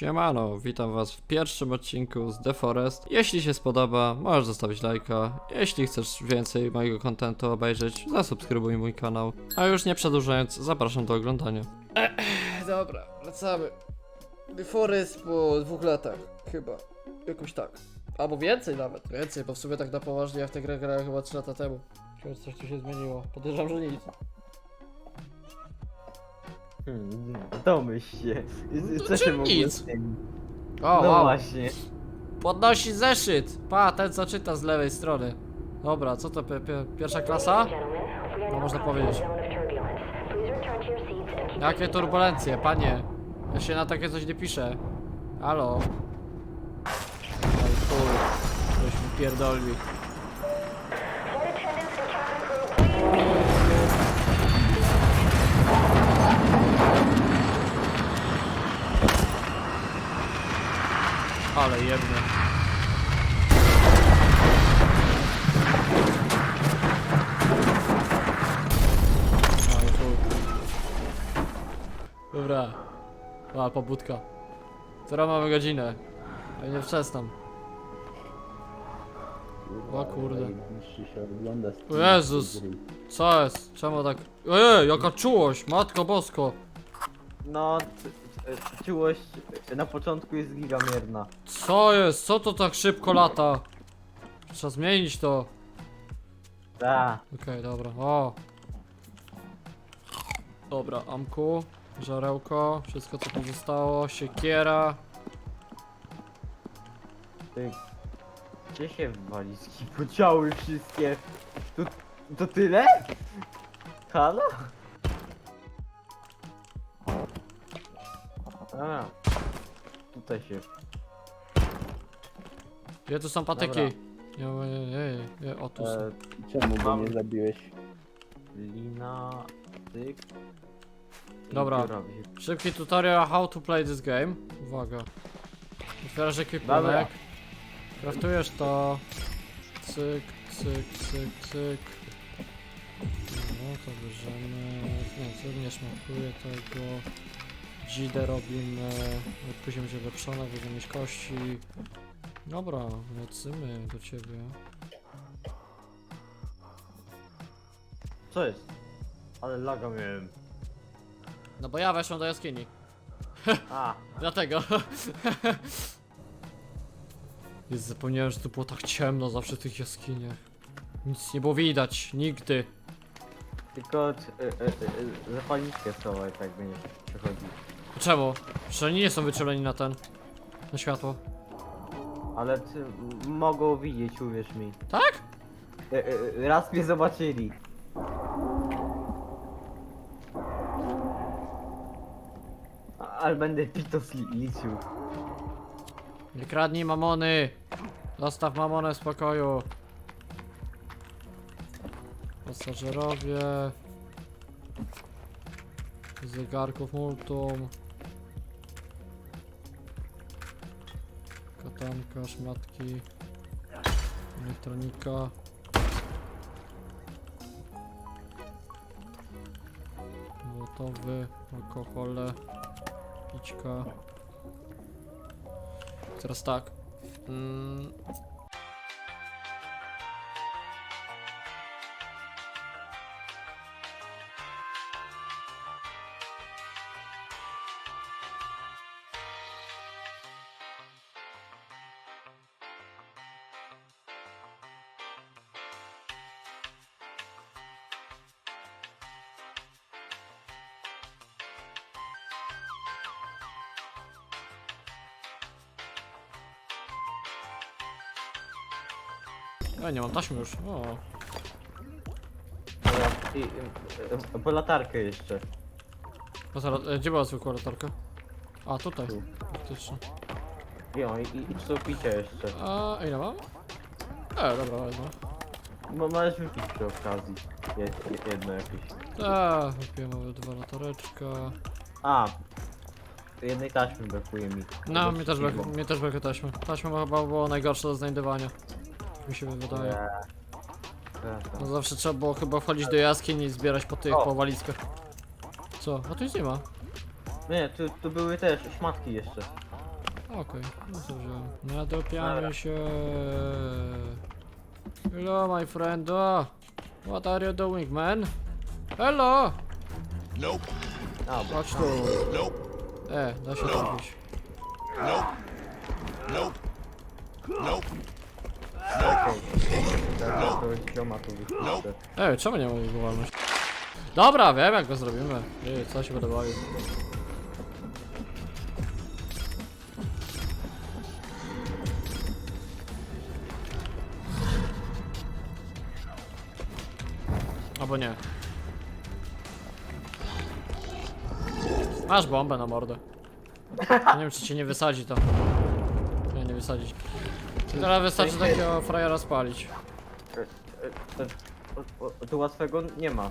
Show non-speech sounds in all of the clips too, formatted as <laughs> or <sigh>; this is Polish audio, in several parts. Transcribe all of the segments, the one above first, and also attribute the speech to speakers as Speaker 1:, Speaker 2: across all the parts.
Speaker 1: Siemano, witam was w pierwszym odcinku z The Forest. Jeśli się spodoba, możesz zostawić lajka. Jeśli chcesz więcej mojego kontentu obejrzeć, zasubskrybuj mój kanał. A już nie przedłużając, zapraszam do oglądania. Dobra, wracamy. The Forest po dwóch latach, chyba. Jakoś tak. Albo więcej nawet. Więcej, bo w sumie tak na poważnie ja w tę grę grałem chyba 3 lata temu. Chyba coś tu się zmieniło. Podejrzewam, że nic.
Speaker 2: Hmm, domyśl się.
Speaker 1: No
Speaker 2: Co
Speaker 1: czy
Speaker 2: się
Speaker 1: nic? O,
Speaker 2: No
Speaker 1: wow.
Speaker 2: właśnie.
Speaker 1: Podnosi zeszyt. Pa, ten co czyta z lewej strony. Dobra, co to pi- pi- pierwsza klasa? No można powiedzieć. Jakie turbulencje, panie? Ja się na takie coś nie piszę. Halo? Oj, chuj. Ktoś mi pierdoli. Ale jedno. Dobra. A, pobudka. Która mamy godzinę? Ja nie wczesnam. O kurde. O Jezus. Co jest? Czemu tak? Ojej, jaka czułość, matko bosko.
Speaker 2: No, c- czułość na początku jest gigamierna.
Speaker 1: Co jest? Co to tak szybko lata? Trzeba zmienić to.
Speaker 2: Da.
Speaker 1: Okej, dobra. O. Dobra, amku, żarełko, wszystko co pozostało, siekiera.
Speaker 2: Ty, gdzie się walizki podziały wszystkie? To, to tyle? Halo? A, tutaj się.
Speaker 1: Gdzie tu są patyki?
Speaker 2: Dobra.
Speaker 1: Nie, nie, nie, nie, o tu są.
Speaker 2: E,
Speaker 3: Czemu go
Speaker 2: Mam-
Speaker 3: nie zabiłeś?
Speaker 2: lina, tyk. i
Speaker 1: Dobra. Szybki tutorial how to play this game. Uwaga. Otwierasz
Speaker 2: Dobra.
Speaker 1: ekwipunek. Kraftujesz to. Cyk, cyk, cyk, cyk. No to bierzemy. Nie, co nie szmakuję tego. Dzidę robimy. Później będzie lepszone, będziemy mieć kości. Dobra, lecimy do ciebie.
Speaker 2: Co jest? Ale laga miałem.
Speaker 1: No bo ja weszłem do jaskini.
Speaker 2: A, <laughs>
Speaker 1: Dlatego. Jest, zapomniałem, że tu było tak ciemno zawsze w tych jaskiniach. Nic nie było widać, nigdy.
Speaker 2: tylko e, e, e, zapalniczkę schowaj, tak będziesz przechodził.
Speaker 1: Czemu? Że oni nie są wyczuleni na ten. Na światło.
Speaker 2: Ale m- mogą widzieć, uwierz mi.
Speaker 1: Tak?
Speaker 2: E, e, e, raz mnie zobaczyli. A- Ale będę pitos li liczył.
Speaker 1: Nie kradnij mamony! Zostaw mamonę w spokoju. Pasażerowie. Zegarków multum. Katanka, szmatki. Elektronika. Gotowy, alkohole, pićka. Teraz tak. Mm. Ja nie mam taśmy już. O.
Speaker 2: Dobra, I, e, e, po latarkę jeszcze.
Speaker 1: A zaraz, e, gdzie była zwykła latarka? A, tutaj.
Speaker 2: Tu.
Speaker 1: Faktycznie.
Speaker 2: I, i, i, i co picie jeszcze.
Speaker 1: A ile mam? E, dobra, wezmę.
Speaker 2: Bo możesz wypić przy okazji. Je, je, jedno jakieś.
Speaker 1: Tak, wypiłem mamy dwa latareczka.
Speaker 2: A, jednej taśmy brakuje mi.
Speaker 1: No, mi też, brak, mi też brakuje taśmy. Taśma chyba było najgorsze do znajdywania. Mi się wydaje. No zawsze trzeba było chyba wchodzić do jaskini i zbierać po tych,
Speaker 2: O.
Speaker 1: po walizkach. Co? A tu nic nie ma.
Speaker 2: Nie, tu, tu były też szmatki jeszcze.
Speaker 1: Okej, no to wziąłem. Nadopiamy
Speaker 2: Dobra.
Speaker 1: się. Hello, my friend. Oh, what are you doing, man? Hello!
Speaker 3: Nope.
Speaker 1: Chodź tu.
Speaker 3: Nope.
Speaker 1: E, da się zrobić.
Speaker 3: Nope. Nope. Nope.
Speaker 2: Teraz to zioma tu wyświetlę.
Speaker 1: Ej, czemu nie mogę go walnąć? Dobra, wiem jak go zrobimy. Ej, co się bawił. Albo nie. Masz bombę na mordę. Nie wiem czy cię nie wysadzi to. Nie, nie wysadzić. Teraz wystarczy takiego frajera spalić.
Speaker 2: E, o- o- Tu łatwego nie ma.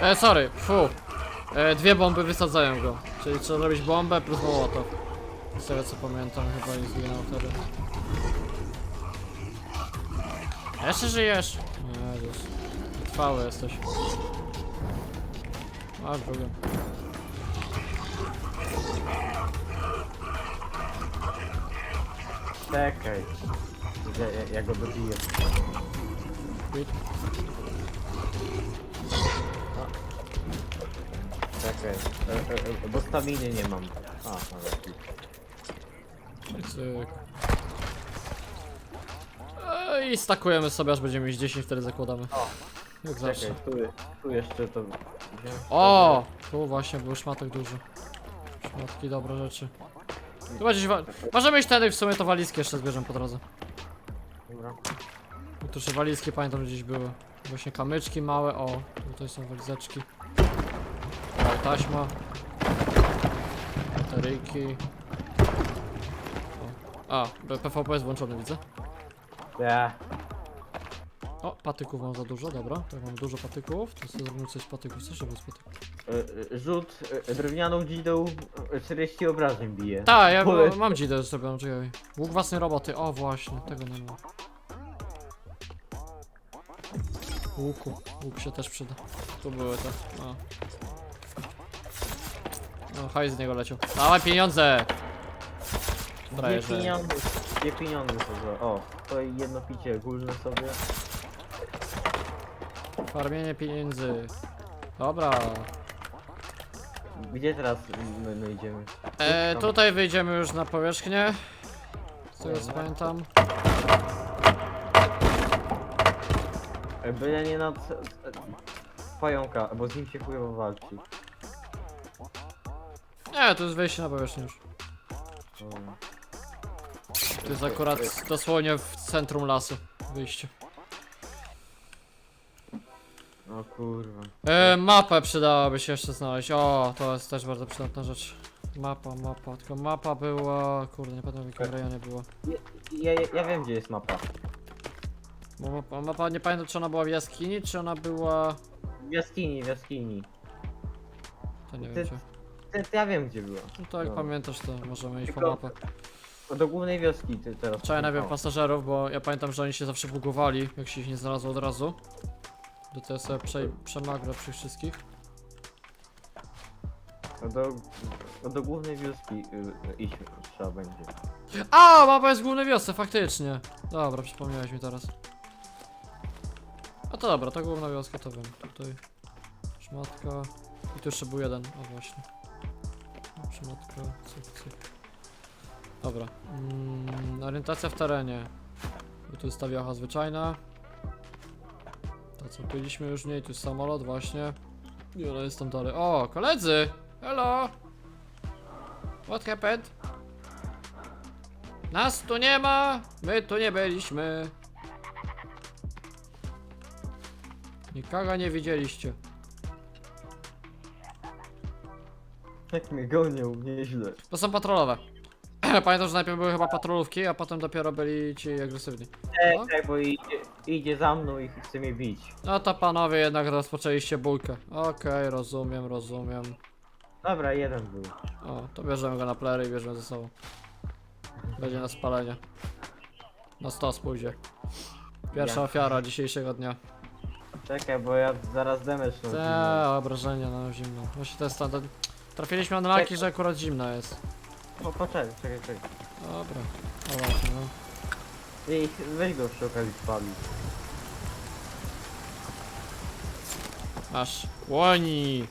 Speaker 1: E, sorry, fu. E, dwie bomby wysadzają go. Czyli trzeba robić bombę plus mołotow. Z tego co pamiętam, chyba i zginął wtedy. Jeszcze żyjesz? Nie, już. Trwały jesteś. Masz drugą.
Speaker 2: Czekaj. Ja, ja, ja go dobiję. Czekaj. E, e, e, bo staminy nie mam. A, dobra.
Speaker 1: Cyk. E, I stakujemy sobie, aż będziemy mieć 10, wtedy zakładamy. Jak zawsze.
Speaker 2: Czekaj, tu, tu jeszcze to.
Speaker 1: O! Tu właśnie był szmatek duży. Szmatki, dobre rzeczy. Tu będzie wa Możemy iść wtedy w sumie to walizki jeszcze zbierzemy po drodze.
Speaker 2: Dobra.
Speaker 1: Bo tu jeszcze walizki pamiętam, gdzieś były. Właśnie kamyczki małe, o, tutaj są walizeczki. O, taśma. Bateryjki. O. A, PvP jest włączony, widzę.
Speaker 2: Ja.
Speaker 1: O, patyków mam za dużo, dobra. To mam dużo patyków. To sobie zrobimy coś z patyków. Co żeby z patyków?
Speaker 2: E, e, Rzut e, drewnianą dzidą e, 40 obrażeń bije.
Speaker 1: Tak, ja
Speaker 2: Pole-
Speaker 1: mam dzidę zrobioną, czekaj. Łuk własnej roboty, o właśnie, tego nie ma. Łuku, łuk się też przyda. Tu były te, no. No, hajs z niego leciał. Dawaj pieniądze!
Speaker 2: Dwie
Speaker 1: Frajerze.
Speaker 2: pieniądze, dwie pieniądze sobie. O, to jedno picie górne sobie.
Speaker 1: Farmienie pieniędzy. Dobra.
Speaker 2: Gdzie teraz my, my idziemy?
Speaker 1: E, tutaj wyjdziemy już na powierzchnię. Z tego co pamiętam.
Speaker 2: E, Byle nie nad... e, Pająka, bo z nim się chujowo walczy.
Speaker 1: Nie, to jest wejście na powierzchnię już.
Speaker 2: O.
Speaker 1: To jest akurat dosłownie w centrum lasu. Wyjście.
Speaker 2: O kurwa.
Speaker 1: E, mapę przydałoby się jeszcze znaleźć. O, to jest też bardzo przydatna rzecz. Mapa, mapa, tylko mapa była. Kurde, nie pamiętam w jakim rejonie była.
Speaker 2: Ja, ja, ja wiem gdzie jest mapa.
Speaker 1: Bo mapa, mapa, nie pamiętam czy ona była w jaskini, czy ona była.
Speaker 2: W jaskini, w jaskini.
Speaker 1: To nie
Speaker 2: Ty-
Speaker 1: wiem gdzie.
Speaker 2: Ty, ty, ja wiem gdzie była.
Speaker 1: No to jak
Speaker 2: no.
Speaker 1: pamiętasz, to możemy iść po
Speaker 2: Tylko-
Speaker 1: mapę.
Speaker 2: Do głównej wioski ty teraz.
Speaker 1: Trzeba najpierw pasażerów, bo ja pamiętam, że oni się zawsze bugowali, jak się ich nie znalazło od razu. Do tego sobie prze, przy wszystkich.
Speaker 2: no Do, no do głównej wioski y, y, iść trzeba będzie.
Speaker 1: A, mapa jest w głównej wiosce, faktycznie. Dobra, przypomniałeś mi teraz. A to dobra, to główna wioska to wiem. Tutaj szmatka. I tu jeszcze był jeden, o właśnie. Szmatka, cyk, cyk. Dobra. Mm, orientacja w terenie. Bo tu jest ta wiocha zwyczajna. To co byliśmy już w niej, tu jest samolot właśnie. I ona jest tam dalej. O, koledzy! Hello! What happened? Nas tu nie ma, my tu nie byliśmy. Nikogo nie widzieliście.
Speaker 2: Jak mnie gonią, nieźle.
Speaker 1: To są patrolowe. <clears throat> Pamiętam, że najpierw były chyba patrolówki, a potem dopiero byli ci agresywni. No.
Speaker 2: Czekaj, bo idzie, idzie za mną i chce mnie bić.
Speaker 1: No to panowie jednak rozpoczęliście bójkę. Okej, rozumiem, rozumiem.
Speaker 2: Dobra, jeden był.
Speaker 1: O, to bierzemy go na plery i bierzemy ze sobą. Będzie na spalenie. Na stos pójdzie. Pierwsza
Speaker 2: Ja.
Speaker 1: ofiara dzisiejszego dnia.
Speaker 2: Czekaj, bo ja zaraz damage
Speaker 1: Te obrażenia na zimno. Właśnie to jest standard. Trafiliśmy na laki, że akurat zimno jest.
Speaker 2: Po, poczekaj, czekaj, czekaj.
Speaker 1: Dobra. O właśnie, no.
Speaker 2: I weź go przy okazji spali.
Speaker 1: Masz. Łoni!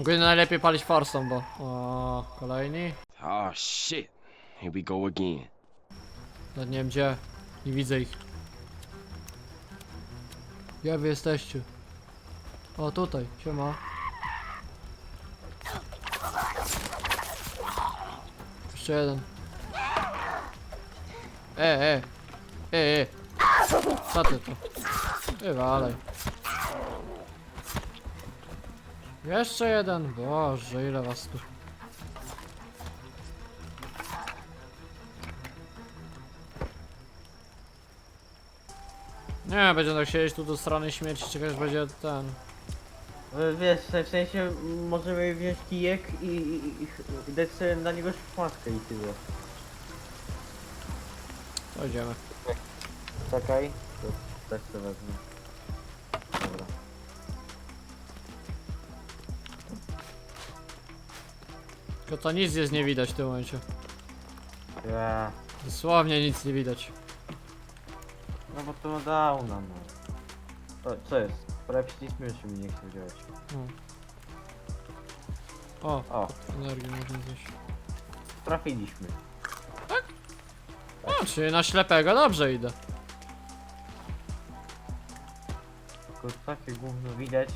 Speaker 1: Ogólnie najlepiej palić forsą, bo... O, kolejni.
Speaker 4: Oh shit. Here we go again.
Speaker 1: Nawet nie wiem gdzie. Nie widzę ich. Gdzie wy jesteście? O, tutaj. Siema. Jeszcze jeden. E, e. E, e. Co ty? Wywalaj. Jeszcze jeden. Boże, ile was tu. Nie, będzie tak siedzieć tu do strony śmierci, czekać będzie ten.
Speaker 2: E, Wiesz, w sensie możemy wziąć kijek i, i, i, i dać sobie na niego szmatkę i tyle.
Speaker 1: To idziemy.
Speaker 2: Czekaj. To też to wezmę. Dobra.
Speaker 1: Tylko to nic jest nie widać w tym momencie.
Speaker 2: Ja.
Speaker 1: Dosłownie nic nie widać.
Speaker 2: No bo to dał nam. No. O, co jest? Prawie przycisk myszy mi nie chce działać.
Speaker 1: O,
Speaker 2: O,
Speaker 1: energii można zjeść.
Speaker 2: trafiliśmy.
Speaker 1: O, czyli na ślepego dobrze idę.
Speaker 2: Tylko takie gówno widać,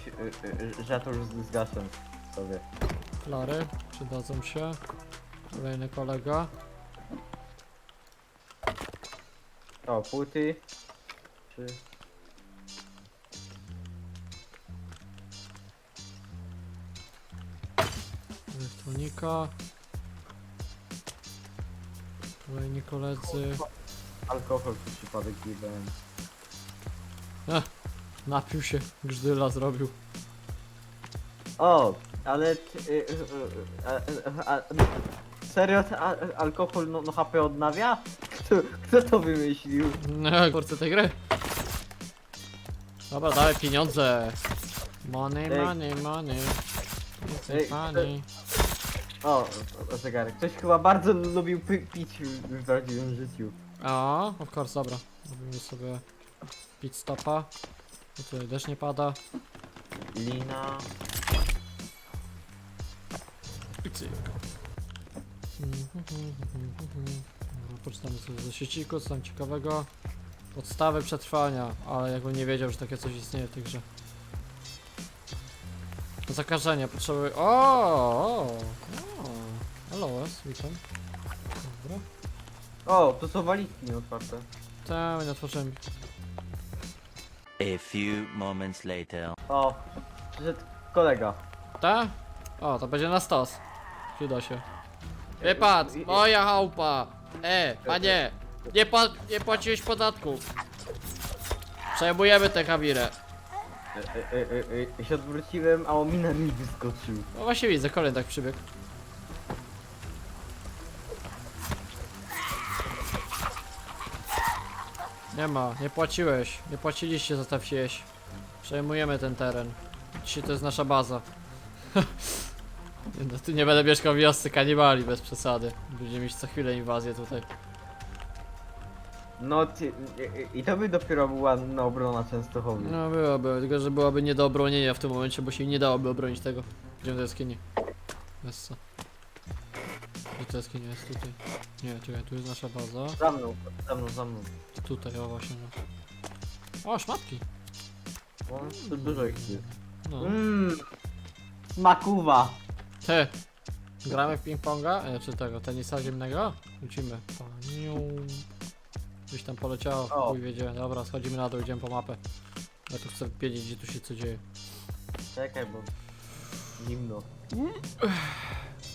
Speaker 2: y, y, że ja to już zgaszam sobie.
Speaker 1: Flary, przydadzą się. Kolejny kolega.
Speaker 2: O, płyty. Czy...
Speaker 1: Elektronika. Kolejni koledzy.
Speaker 2: Alkohol przez przypadek jebałem.
Speaker 1: Napił się, grzdyla zrobił.
Speaker 2: O, ale... ty- Y, y, y, a, a, a, serio, ten alkohol no, no HP odnawia? Kto, kto to wymyślił?
Speaker 1: No, kurczę tej gry. Dobra, dawaj pieniądze. Money,
Speaker 2: Ej.
Speaker 1: money, money.
Speaker 2: Ej,
Speaker 1: money.
Speaker 2: O, o, zegarek. Ktoś chyba bardzo lubił pi pić w, prawdziwym życiu.
Speaker 1: O, of course, dobra. Robimy sobie pit stopa. Bo tutaj deszcz nie pada.
Speaker 2: Lina...
Speaker 1: I cyk. Dobra, Poczytamy sobie ze sieciku, co tam ciekawego. Podstawy przetrwania, ale jakbym nie wiedział, że takie coś istnieje w tej grze. Zakażenia, potrzeby... O, o, Dobra.
Speaker 2: O, to są walizki nieotwarte.
Speaker 1: Tam, nie otworzyłem.
Speaker 5: A few moments later.
Speaker 2: O, przyszedł kolega.
Speaker 1: Ta? O, to będzie na stos. Przyda się. Wypad! Moja chałupa! E, panie! Nie, pa nie płaciłeś podatku! Przejmujemy tę kabinę.
Speaker 2: E, e, e, e, e, się odwróciłem, a omina mi wyskoczył.
Speaker 1: No właśnie widzę, kolejny tak przybiegł. Nie ma, nie płaciłeś. Nie płaciliście za tę wieś. Przejmujemy ten teren. Dzisiaj to jest nasza baza. <laughs> no, tu nie będę mieszkał w wiosce kanibali bez przesady. Będziemy mieć co chwilę inwazję tutaj.
Speaker 2: No ty, i, i to by dopiero była na obrona Częstochowy.
Speaker 1: No byłoby, tylko że byłaby nie do obronienia w tym momencie, bo się nie dałoby obronić tego. Idziemy do jaskini. Bez co. To jaskinia jest tutaj? Nie, czekaj, tu jest nasza baza.
Speaker 2: Za mną, za mną, za mną.
Speaker 1: Tutaj, o właśnie no. O, szmatki!
Speaker 2: O, tu dużo ich jest.
Speaker 1: No.
Speaker 2: Mmm, smakuwa.
Speaker 1: Ty! Gramy w ping-ponga? E, czy tego, tenisa ziemnego? Lecimy. Paniu. Gdzieś tam poleciało,
Speaker 2: O.
Speaker 1: chuj wiedzie. Dobra, schodzimy na dół, idziemy po mapę. Ja tu chcę wiedzieć, gdzie tu się co dzieje.
Speaker 2: Czekaj, bo zimno.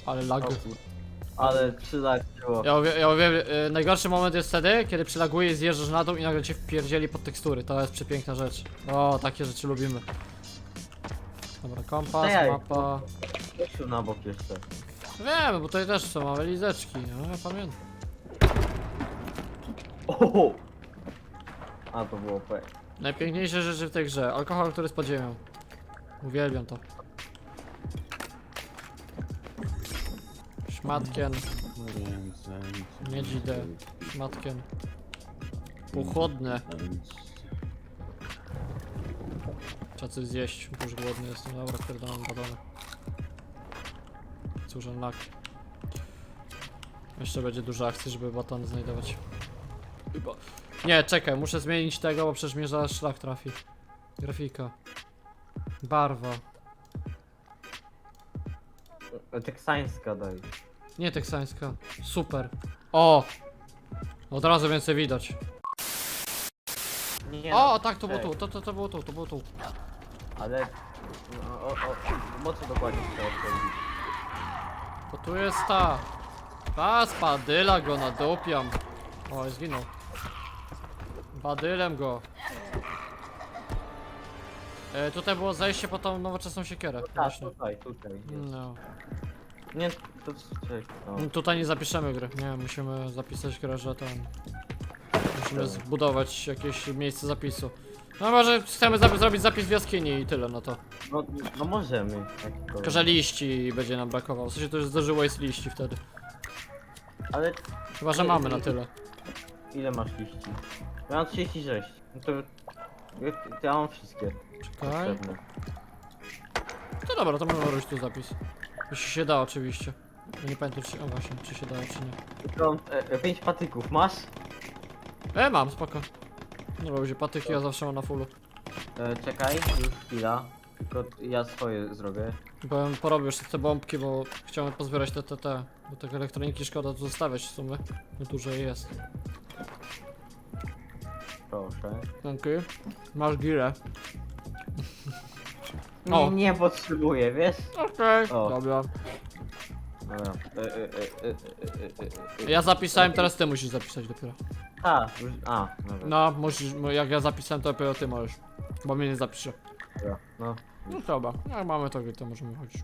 Speaker 1: Ale lag.
Speaker 2: O kur- Ale przylaciło.
Speaker 1: Ja ja mówię y, najgorszy moment jest wtedy, kiedy przylaguje, zjeżdżasz na dół i nagle cię wpierdzieli pod tekstury. To jest przepiękna rzecz. O, takie rzeczy lubimy. Dobra, kompas,
Speaker 2: Czekaj.
Speaker 1: mapa.
Speaker 2: Tu na bok jeszcze.
Speaker 1: Wiem, bo tutaj też są małe lizeczki, no ja pamiętam.
Speaker 2: Oho! A to było P.
Speaker 1: Najpiękniejsze rzeczy w tej grze. Alkohol, który ziemią. Uwielbiam to. Szmatkiem. Miedź idę. Szmatkiem. Pochodne. Trzeba coś zjeść, bo już głodny jestem. Dobra, pierdolam badane. Cóż, lak. Jeszcze będzie dużo akcji, żeby batony znajdować. Chyba. Nie, czekaj, muszę zmienić tego, bo przecież mnie zaraz szlak trafi. Grafika. Barwa.
Speaker 2: Teksańska daj.
Speaker 1: Nie teksańska. Super. O! Od razu więcej widać.
Speaker 2: Nie
Speaker 1: O,
Speaker 2: no,
Speaker 1: tak, to było tu, to, to, to było tu, to było tu.
Speaker 2: Ale... No, o, o, o co dokładnie powiedzieć?
Speaker 1: Bo tu jest ta. Ta spadyla go nadupiam. O, zginął. Badylem go. E, tutaj było zejście po tą nowoczesną siekierę.
Speaker 2: Tak,
Speaker 1: Właśnie.
Speaker 2: tutaj, tutaj. jest.
Speaker 1: No.
Speaker 2: Nie, to czekaj. No.
Speaker 1: Tutaj nie zapiszemy gry. Nie, musimy zapisać grę, że ten. Musimy zbudować jakieś miejsce zapisu. No może chcemy zrobić zapis w jaskini i tyle, no to.
Speaker 2: No, no możemy. tak to-
Speaker 1: Tylko, że liści będzie nam brakowało. W sensie to już zdarzyło jest liści wtedy.
Speaker 2: Ale
Speaker 1: Chyba, że mamy na tyle.
Speaker 2: ile masz liści? Ja mam 36. No to... Ja, ja mam wszystkie
Speaker 1: Czekaj.
Speaker 2: potrzebne.
Speaker 1: To dobra, to możemy robić tu zapis. Jeśli się da oczywiście. Ja nie pamiętam czy... O właśnie, czy się dało czy nie.
Speaker 2: Tylko e, 5 patyków masz?
Speaker 1: E, mam, spoko. No będzie patyki, ja zawsze mam na fullu.
Speaker 2: E, czekaj, już chwila. Tylko ja swoje zrobię.
Speaker 1: Bo ja porobię już te bombki, bo chciałem pozbierać te, te, te. Bo tych elektroniki szkoda tu zostawiać w sumie. No dużo jej jest.
Speaker 2: Proszę.
Speaker 1: Dzięki. Masz girę. O.
Speaker 2: Nie, nie potrzebuję, wiesz?
Speaker 1: Okej.
Speaker 2: O.
Speaker 1: Dobra.
Speaker 2: Dobra. E, e, e, e, e, e, e.
Speaker 1: Ja zapisałem, teraz ty musisz zapisać dopiero.
Speaker 2: A, już, a, dobra.
Speaker 1: No, musisz, mo- jak ja zapisałem, to dopiero ty możesz. Bo mnie nie zapiszę.
Speaker 2: dobra. No.
Speaker 1: No dobra, jak mamy to, to możemy chodzić.